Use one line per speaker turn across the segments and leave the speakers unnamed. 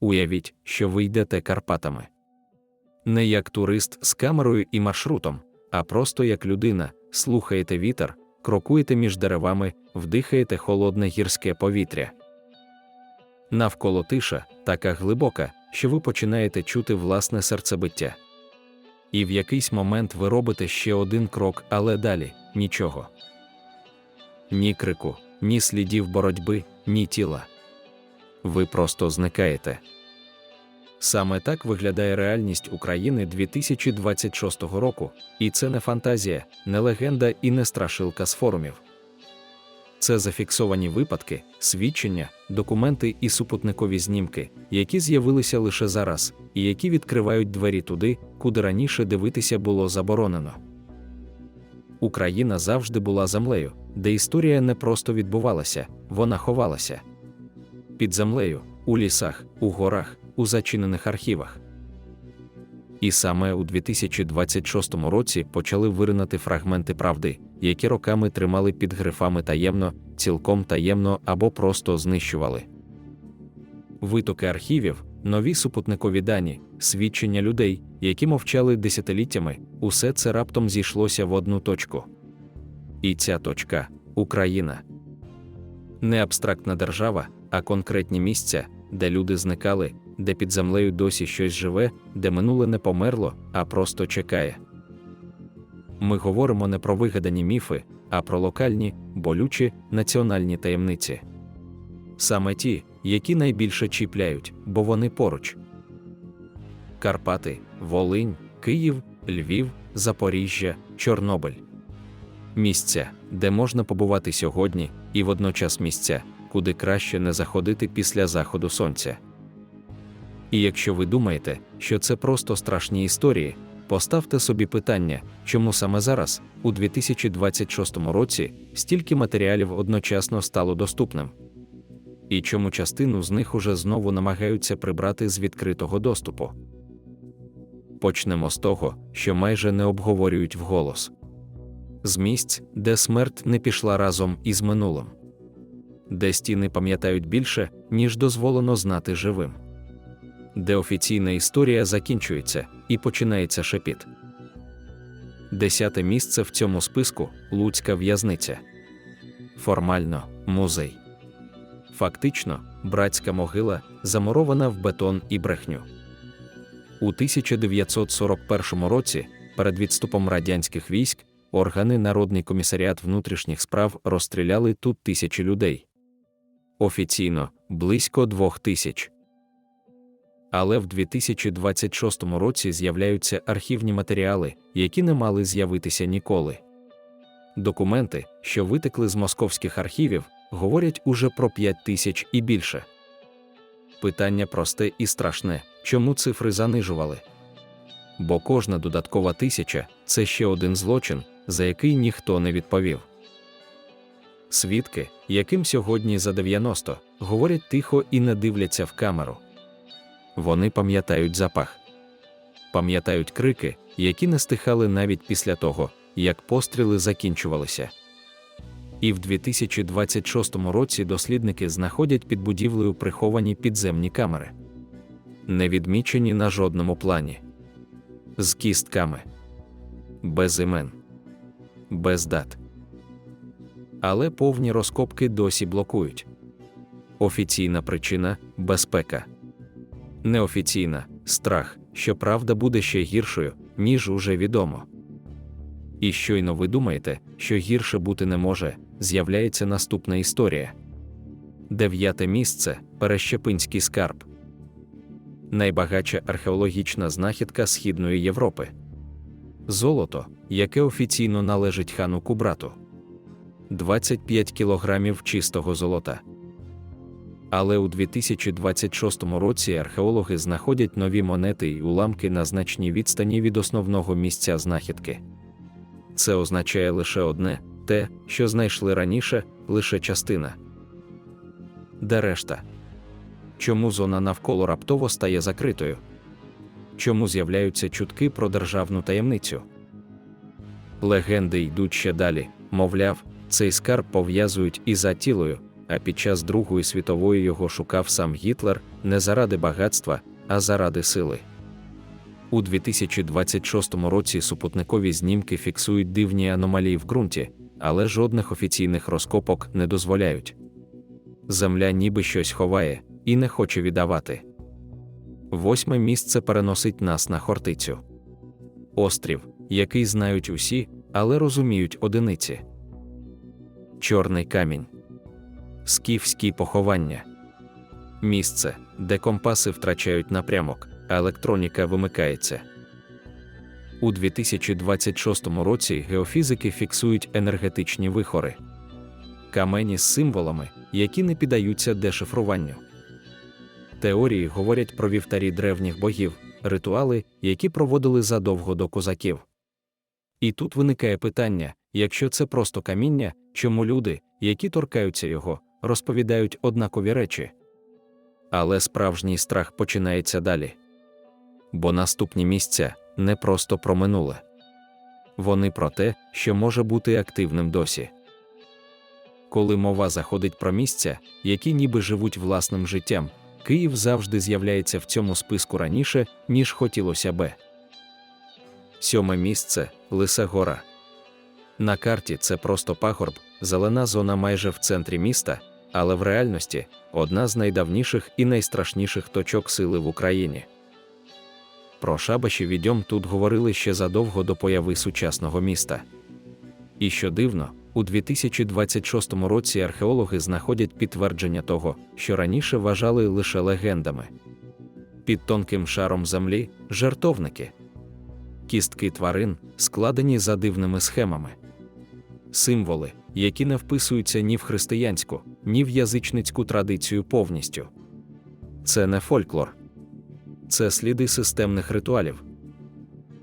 Уявіть, що ви йдете Карпатами. Не як турист з камерою і маршрутом, а просто як людина, слухаєте вітер, крокуєте між деревами, вдихаєте холодне гірське повітря. Навколо тиша, така глибока, що ви починаєте чути власне серцебиття. І в якийсь момент ви робите ще один крок, але далі нічого. Ні крику, ні слідів боротьби, ні тіла. Ви просто зникаєте. Саме так виглядає реальність України 2026 року, і це не фантазія, не легенда і не страшилка з форумів. Це зафіксовані випадки, свідчення, документи і супутникові знімки, які з'явилися лише зараз, і які відкривають двері туди, куди раніше дивитися було заборонено. Україна завжди була землею, де історія не просто відбувалася, вона ховалася. Під землею, у лісах, у горах, у зачинених архівах. І саме у 2026 році почали виринати фрагменти правди, які роками тримали під грифами таємно, цілком таємно або просто знищували. Витоки архівів, нові супутникові дані, свідчення людей, які мовчали десятиліттями, усе це раптом зійшлося в одну точку. І ця точка Україна. Не абстрактна держава, а конкретні місця, де люди зникали, де під землею досі щось живе, де минуле не померло, а просто чекає. Ми говоримо не про вигадані міфи, а про локальні, болючі національні таємниці. Саме ті, які найбільше чіпляють, бо вони поруч. Карпати, Волинь, Київ, Львів, Запоріжжя, Чорнобиль. Місця, де можна побувати сьогодні, і водночас місця, куди краще не заходити після заходу сонця. І якщо ви думаєте, що це просто страшні історії, поставте собі питання, чому саме зараз, у 2026 році, стільки матеріалів одночасно стало доступним. І чому частину з них уже знову намагаються прибрати з відкритого доступу. Почнемо з того, що майже не обговорюють вголос. З місць, де смерть не пішла разом із минулим, де стіни пам'ятають більше, ніж дозволено знати живим де офіційна історія закінчується і починається шепіт. Десяте місце в цьому списку Луцька в'язниця. Формально музей. Фактично, братська могила замурована в бетон і брехню. У 1941 році, перед відступом радянських військ, органи Народний комісаріат внутрішніх справ розстріляли тут тисячі людей. Офіційно близько двох тисяч. Але в 2026 році з'являються архівні матеріали, які не мали з'явитися ніколи. Документи, що витекли з московських архівів, говорять уже про 5 тисяч і більше. Питання просте і страшне чому цифри занижували? Бо кожна додаткова тисяча це ще один злочин, за який ніхто не відповів. Свідки, яким сьогодні за 90, говорять тихо і не дивляться в камеру. Вони пам'ятають запах, пам'ятають крики, які не стихали навіть після того, як постріли закінчувалися. І в 2026 році дослідники знаходять під будівлею приховані підземні камери, не відмічені на жодному плані, з кістками, без імен, без дат. Але повні розкопки досі блокують. Офіційна причина безпека неофіційна страх, що правда буде ще гіршою, ніж уже відомо. І щойно ви думаєте, що гірше бути не може, з'являється наступна історія. Дев'яте місце Перещепинський скарб. Найбагатша археологічна знахідка Східної Європи. Золото, яке офіційно належить хану Кубрату. 25 кілограмів чистого золота. Але у 2026 році археологи знаходять нові монети й уламки на значній відстані від основного місця знахідки. Це означає лише одне те, що знайшли раніше, лише частина. Де решта? Чому зона навколо раптово стає закритою? Чому з'являються чутки про державну таємницю? Легенди йдуть ще далі, мовляв, цей скарб пов'язують із Атілою, а під час Другої світової його шукав сам Гітлер не заради багатства, а заради сили. У 2026 році супутникові знімки фіксують дивні аномалії в ґрунті, але жодних офіційних розкопок не дозволяють. Земля ніби щось ховає і не хоче віддавати. Восьме місце переносить нас на Хортицю. Острів, який знають усі, але розуміють одиниці. Чорний камінь. Скіфські поховання. Місце, де компаси втрачають напрямок, а електроніка вимикається. У 2026 році геофізики фіксують енергетичні вихори, камені з символами, які не піддаються дешифруванню. Теорії говорять про вівтарі древніх богів, ритуали, які проводили задовго до козаків. І тут виникає питання: якщо це просто каміння, чому люди, які торкаються його, розповідають однакові речі? Але справжній страх починається далі. Бо наступні місця не просто про минуле. Вони про те, що може бути активним досі. Коли мова заходить про місця, які ніби живуть власним життям, Київ завжди з'являється в цьому списку раніше, ніж хотілося би. Сьоме місце Лиса Гора. На карті це просто пагорб, зелена зона майже в центрі міста, але в реальності одна з найдавніших і найстрашніших точок сили в Україні. Про шабаші відьом тут говорили ще задовго до появи сучасного міста. І що дивно, у 2026 році археологи знаходять підтвердження того, що раніше вважали лише легендами. Під тонким шаром землі жартовники, кістки тварин, складені за дивними схемами, символи, які не вписуються ні в християнську, ні в язичницьку традицію повністю. Це не фольклор, це сліди системних ритуалів.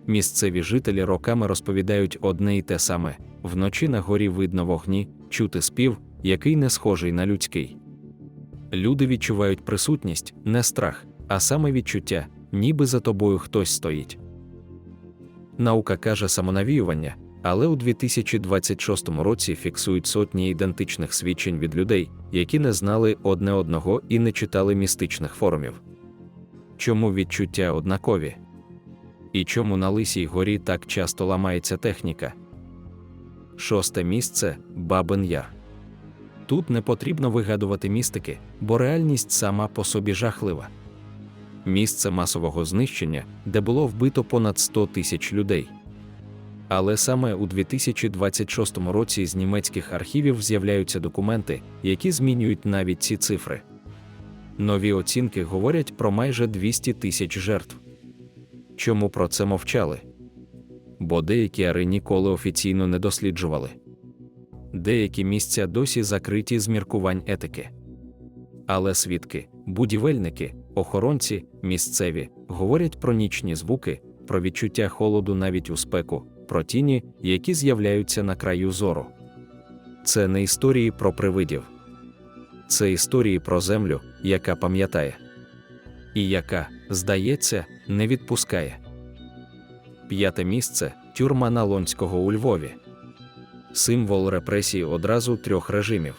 Місцеві жителі роками розповідають одне й те саме вночі на горі видно вогні, чути спів, який не схожий на людський. Люди відчувають присутність, не страх, а саме відчуття, ніби за тобою хтось стоїть. Наука каже самонавіювання, але у 2026 році фіксують сотні ідентичних свідчень від людей, які не знали одне одного і не читали містичних форумів. Чому відчуття однакові? І чому на Лисій горі так часто ламається техніка? Шосте місце Бабин Яр. Тут не потрібно вигадувати містики, бо реальність сама по собі жахлива. Місце масового знищення, де було вбито понад 100 тисяч людей. Але саме у 2026 році з німецьких архівів з'являються документи, які змінюють навіть ці цифри. Нові оцінки говорять про майже 200 тисяч жертв. Чому про це мовчали? Бо деякі ари ніколи офіційно не досліджували. Деякі місця досі закриті з міркувань етики. Але свідки, будівельники, охоронці, місцеві говорять про нічні звуки, про відчуття холоду навіть у спеку, про тіні, які з'являються на краю зору. Це не історії про привидів, це історії про землю, яка пам'ятає, і яка, здається, не відпускає. П'яте місце тюрма Налонського у Львові. Символ репресії одразу трьох режимів.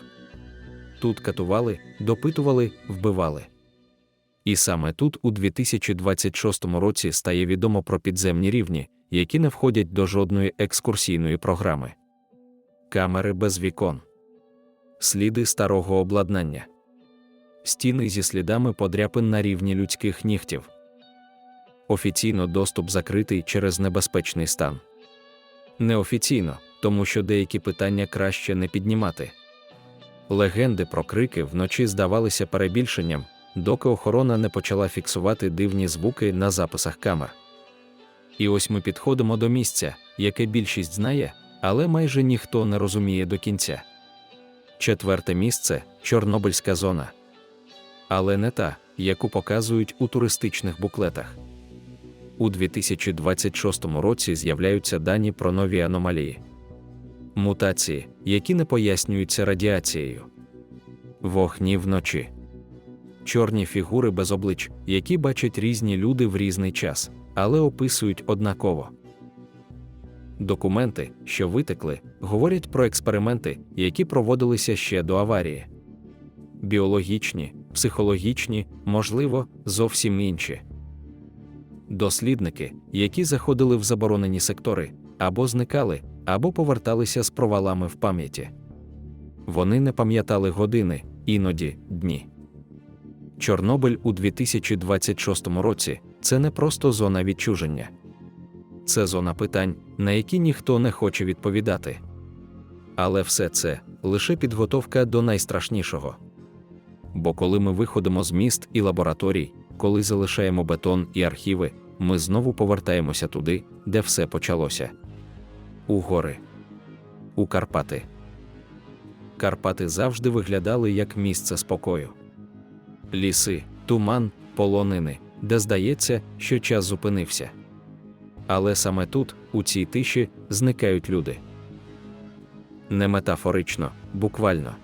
Тут катували, допитували, вбивали. І саме тут, у 2026 році, стає відомо про підземні рівні, які не входять до жодної екскурсійної програми. Камери без вікон, сліди старого обладнання, стіни зі слідами подряпин на рівні людських нігтів. Офіційно доступ закритий через небезпечний стан. Неофіційно, тому що деякі питання краще не піднімати. Легенди про крики вночі здавалися перебільшенням, доки охорона не почала фіксувати дивні звуки на записах камер. І ось ми підходимо до місця, яке більшість знає, але майже ніхто не розуміє до кінця. Четверте місце Чорнобильська зона. Але не та, яку показують у туристичних буклетах. У 2026 році з'являються дані про нові аномалії, мутації, які не пояснюються радіацією, вогні вночі, чорні фігури без облич, які бачать різні люди в різний час, але описують однаково. Документи, що витекли, говорять про експерименти, які проводилися ще до аварії. біологічні, психологічні, можливо, зовсім інші. Дослідники, які заходили в заборонені сектори, або зникали, або поверталися з провалами в пам'яті. Вони не пам'ятали години, іноді дні. Чорнобиль у 2026 році це не просто зона відчуження, це зона питань, на які ніхто не хоче відповідати. Але все це лише підготовка до найстрашнішого. Бо коли ми виходимо з міст і лабораторій, коли залишаємо бетон і архіви, ми знову повертаємося туди, де все почалося. У гори, у Карпати. Карпати завжди виглядали як місце спокою. Ліси, туман, полонини, де здається, що час зупинився. Але саме тут, у цій тиші, зникають люди. Не метафорично, буквально.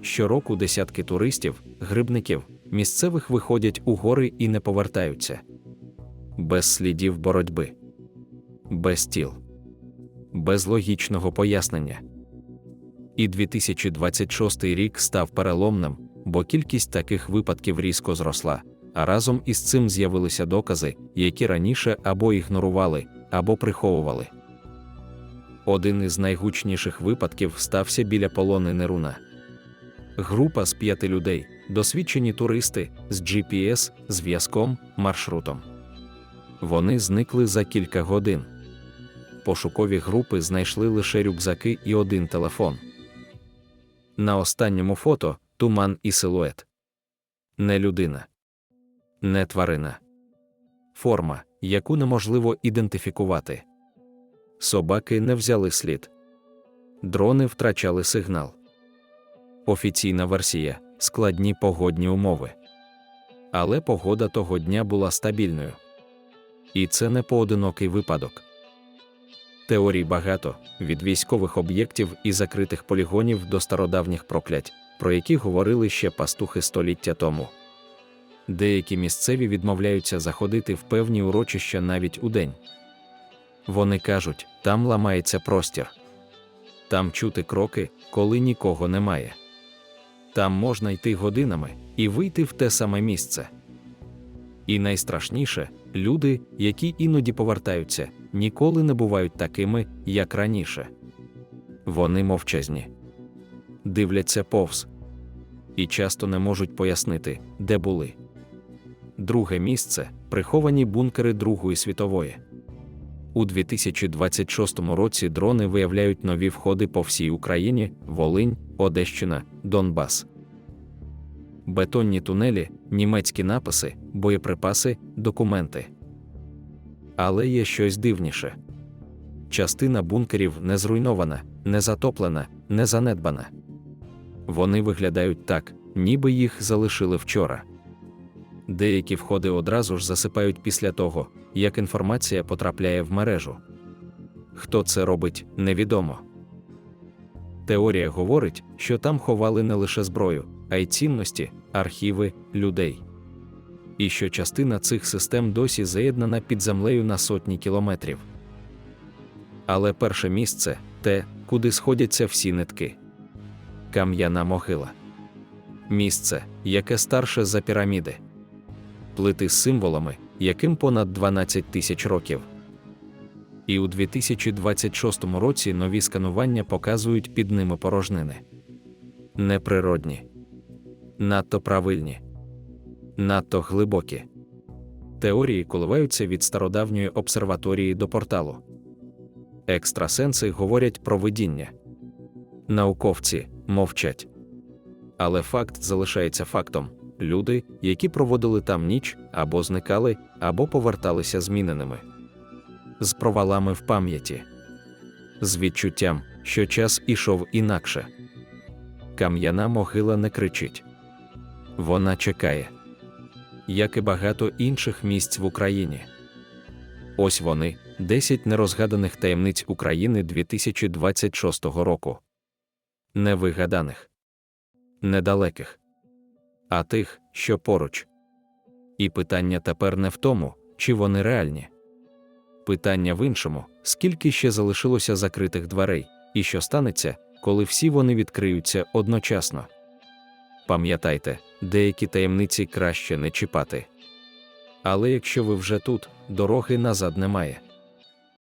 Щороку десятки туристів, грибників, місцевих виходять у гори і не повертаються. Без слідів боротьби, без тіл, без логічного пояснення. І 2026 рік став переломним, бо кількість таких випадків різко зросла, а разом із цим з'явилися докази, які раніше або ігнорували, або приховували. Один із найгучніших випадків стався біля полони Неруна. Група з п'яти людей, досвідчені туристи з GPS, зв'язком, маршрутом. Вони зникли за кілька годин. Пошукові групи знайшли лише рюкзаки і один телефон. На останньому фото туман і силует. Не людина, не тварина. Форма, яку неможливо ідентифікувати. Собаки не взяли слід. Дрони втрачали сигнал. Офіційна версія складні погодні умови. Але погода того дня була стабільною. І це не поодинокий випадок. Теорій багато від військових об'єктів і закритих полігонів до стародавніх проклять, про які говорили ще пастухи століття тому. Деякі місцеві відмовляються заходити в певні урочища навіть у день. Вони кажуть, там ламається простір, там чути кроки, коли нікого немає. Там можна йти годинами і вийти в те саме місце. І найстрашніше люди, які іноді повертаються, ніколи не бувають такими, як раніше. Вони мовчазні, дивляться повз і часто не можуть пояснити, де були. Друге місце приховані бункери Другої світової. У 2026 році дрони виявляють нові входи по всій Україні, Волинь, Одещина, Донбас. Бетонні тунелі, німецькі написи, боєприпаси, документи. Але є щось дивніше. Частина бункерів не зруйнована, не затоплена, не занедбана. Вони виглядають так, ніби їх залишили вчора. Деякі входи одразу ж засипають після того, як інформація потрапляє в мережу. Хто це робить, невідомо. Теорія говорить, що там ховали не лише зброю, а й цінності, архіви, людей. І що частина цих систем досі заєднана під землею на сотні кілометрів. Але перше місце те, куди сходяться всі нитки кам'яна могила. Місце, яке старше за піраміди, плити з символами, яким понад 12 тисяч років. І у 2026 році нові сканування показують під ними порожнини. Неприродні, надто правильні, надто глибокі. Теорії коливаються від стародавньої обсерваторії до порталу. Екстрасенси говорять про видіння. Науковці мовчать. Але факт залишається фактом люди, які проводили там ніч, або зникали, або поверталися зміненими. З провалами в пам'яті, з відчуттям, що час ішов інакше. Кам'яна могила не кричить. Вона чекає, як і багато інших місць в Україні. Ось вони, 10 нерозгаданих таємниць України 2026 року. Невигаданих, недалеких, а тих, що поруч. І питання тепер не в тому, чи вони реальні. Питання в іншому, скільки ще залишилося закритих дверей, і що станеться, коли всі вони відкриються одночасно. Пам'ятайте, деякі таємниці краще не чіпати. Але якщо ви вже тут, дороги назад немає.